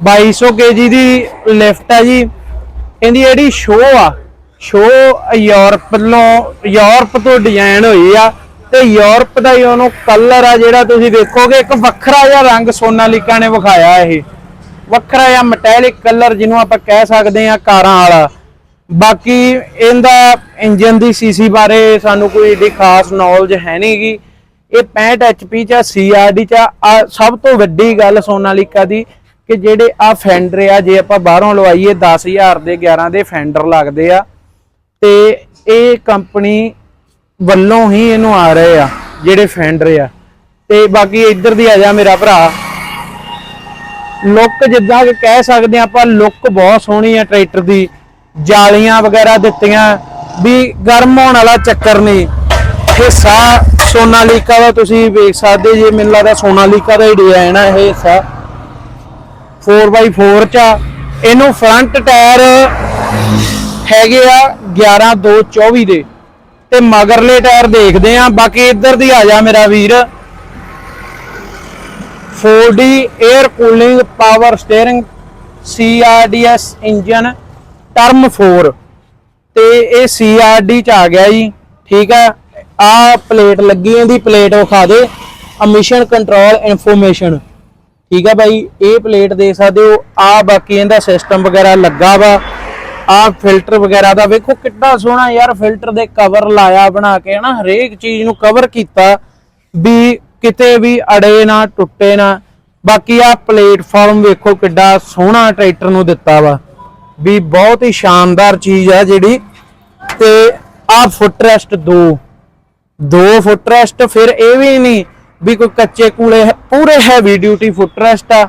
2200 KG ਦੀ lift ਆ ਜੀ। ਇਹਦੀ ਜਿਹੜੀ ਸ਼ੋ ਆ ਸ਼ੋ ਯੂਰਪ ਤੋਂ ਯੂਰਪ ਤੋਂ ਡਿਜ਼ਾਈਨ ਹੋਈ ਆ ਤੇ ਯੂਰਪ ਦਾ ਹੀ ਉਹਨੂੰ ਕਲਰ ਆ ਜਿਹੜਾ ਤੁਸੀਂ ਦੇਖੋਗੇ, ਇੱਕ ਵੱਖਰਾ ਜਿਹਾ ਰੰਗ ਸੋਨਾਲੀਕਾ ਨੇ ਵਿਖਾਇਆ ਇਹ। ਵੱਖਰਾ ਜਿਹਾ ਮੈਟੈਲਿਕ ਕਲਰ ਜਿਹਨੂੰ ਆਪਾਂ ਕਹਿ ਸਕਦੇ ਆ ਕਾਰਾਂ ਵਾਲਾ। ਬਾਕੀ ਇਹਦਾ ਇੰਜਨ ਦੀ ਸੀਸੀ ਬਾਰੇ ਸਾਨੂੰ ਕੋਈ ਏਡੀ ਖਾਸ ਨੌਲੇਜ ਹੈ ਨਹੀਂਗੀ ਇਹ 65 HP ਚ ਸੀਆਰਡੀ ਚ ਆ। ਆ ਸਭ ਤੋਂ ਵੱਡੀ ਗੱਲ ਸੋਨਾਲੀਕਾ ਦੀ ਕਿ ਜਿਹੜੇ ਆ ਫੈਂਡਰ ਆ, ਜੇ ਆਪਾਂ ਬਾਹਰੋਂ ਲਵਾਈਏ 10000 ਦੇ 11 ਦੇ ਫੈਂਡਰ ਲੱਗਦੇ ਆ। ਤੇ ਇਹ ਕੰਪਨੀ ਵੱਲੋਂ ਹੀ ਇਹਨੂੰ ਆ ਰਹੇ ਆ, ਜਿਹੜੇ ਫੈਂਡਰ ਆ। ਤੇ ਬਾਕੀ ਇੱਧਰ ਦੀ ਆ ਜਾ ਮੇਰਾ ਭਰਾ। ਲੁੱਕ ਜਿੱਦਾਂ ਕਿ ਕਹਿ ਸਕਦੇ ਆ ਆਪਾਂ, ਲੁੱਕ ਬਹੁਤ ਸੋਹਣੀ ਆ ਟਰੈਕਟਰ ਦੀ। ਜਾਲੀਆਂ ਵਗੈਰਾ ਦਿੱਤੀਆਂ, ਵੀ ਗਰਮ ਹੋਣ ਵਾਲਾ ਚੱਕਰ ਨਹੀਂ। ਹਿੱਸਾ ਸੋਨਾਲੀਕਾ ਦਾ ਤੁਸੀਂ ਵੇਖ ਸਕਦੇ ਜੇ, ਮੈਨੂੰ ਲੱਗਦਾ ਸੋਨਾਲੀਕਾ ਦਾ ਹੀ ਡਿਜ਼ਾਈਨ ਆ ਇਹ ਹਿੱਸਾ 4x4 ਚ ਆ। ਇਹਨੂੰ ਫਰੰਟ ਟਾਇਰ ਹੈਗੇ ਆ 11 2 24 ਦੇ। ਤੇ ਮਗਰਲੇ ਟਾਇਰ ਦੇਖਦੇ ਆ। ਬਾਕੀ ਇੱਧਰ ਦੀ ਆ ਜਾ ਮੇਰਾ ਵੀਰ। 4D air cooling power steering CRDS engine term 4 ਤੇ ਇਹ CRD ਚ ਆ ਗਿਆ ਜੀ। ਠੀਕ ਆ। ਆ ਪਲੇਟ ਲੱਗੀ ਇਹਦੀ। ਪਲੇਟ ਵਿਖਾ ਦੇ। ਅਮਿਸ਼ਨ ਕੰਟਰੋਲ ਇਨਫੋਰਮੇਸ਼ਨ ਠੀਕ ਆ ਬਾਈ, ਇਹ ਪਲੇਟ ਦੇਖ ਸਕਦੇ ਹੋ। ਆ ਬਾਕੀ ਇਹਦਾ ਸਿਸਟਮ ਵਗੈਰਾ ਲੱਗਾ ਵਾ। ਆ ਫਿਲਟਰ ਵਗੈਰਾ ਦਾ ਵੇਖੋ ਕਿੱਡਾ ਸੋਹਣਾ ਯਾਰ ਫਿਲਟਰ ਦੇ ਕਵਰ ਲਾਇਆ ਬਣਾ ਕੇ ਨਾ ਹਰੇਕ ਚੀਜ਼ ਨੂੰ ਕਵਰ ਕੀਤਾ। ਵੀ ਕਿਤੇ ਵੀ ਅੜੇ ਨਾ, ਟੁੱਟੇ ਨਾ। ਬਾਕੀ ਆ ਪਲੇਟਫਾਰਮ ਵੇਖੋ ਕਿੱਡਾ ਸੋਹਣਾ ਟਰੈਕਟਰ ਨੂੰ ਦਿੱਤਾ ਵਾ। ਵੀ ਬਹੁਤ ਹੀ ਸ਼ਾਨਦਾਰ ਚੀਜ਼ ਆ ਜਿਹੜੀ। ਤੇ ਆ ਫੁੱਟਰੈਸਟ 2 ਦੋ ਫੁੱਟਰੈਸਟ ਫਿਰ ਇਹ ਵੀ ਨਹੀਂ ਵੀ ਕੋਈ ਕੱਚੇ ਕੂਲੇ ਪੂਰੇ ਹੈਵੀ ਡਿਊਟੀ ਫੁੱਟਰੈਸਟ ਆ।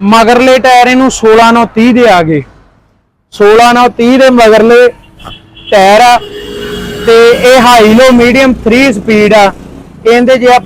ਮਗਰਲੇ ਟਾਇਰ ਇਹਨੂੰ 16 ਨਾਲ 30 ਦੇ ਆ ਗਏ। 16 ਨਾਲ 30 ਦੇ ਮਗਰਲੇ ਟਾਇਰ ਆ ਤੇ ਇਹ ਹਾਈ ਲੋ ਮੀਡੀਅਮ 3 ਸਪੀਡ ਆ। ਇਹਦੇ ਜੇ ਆਪਾਂ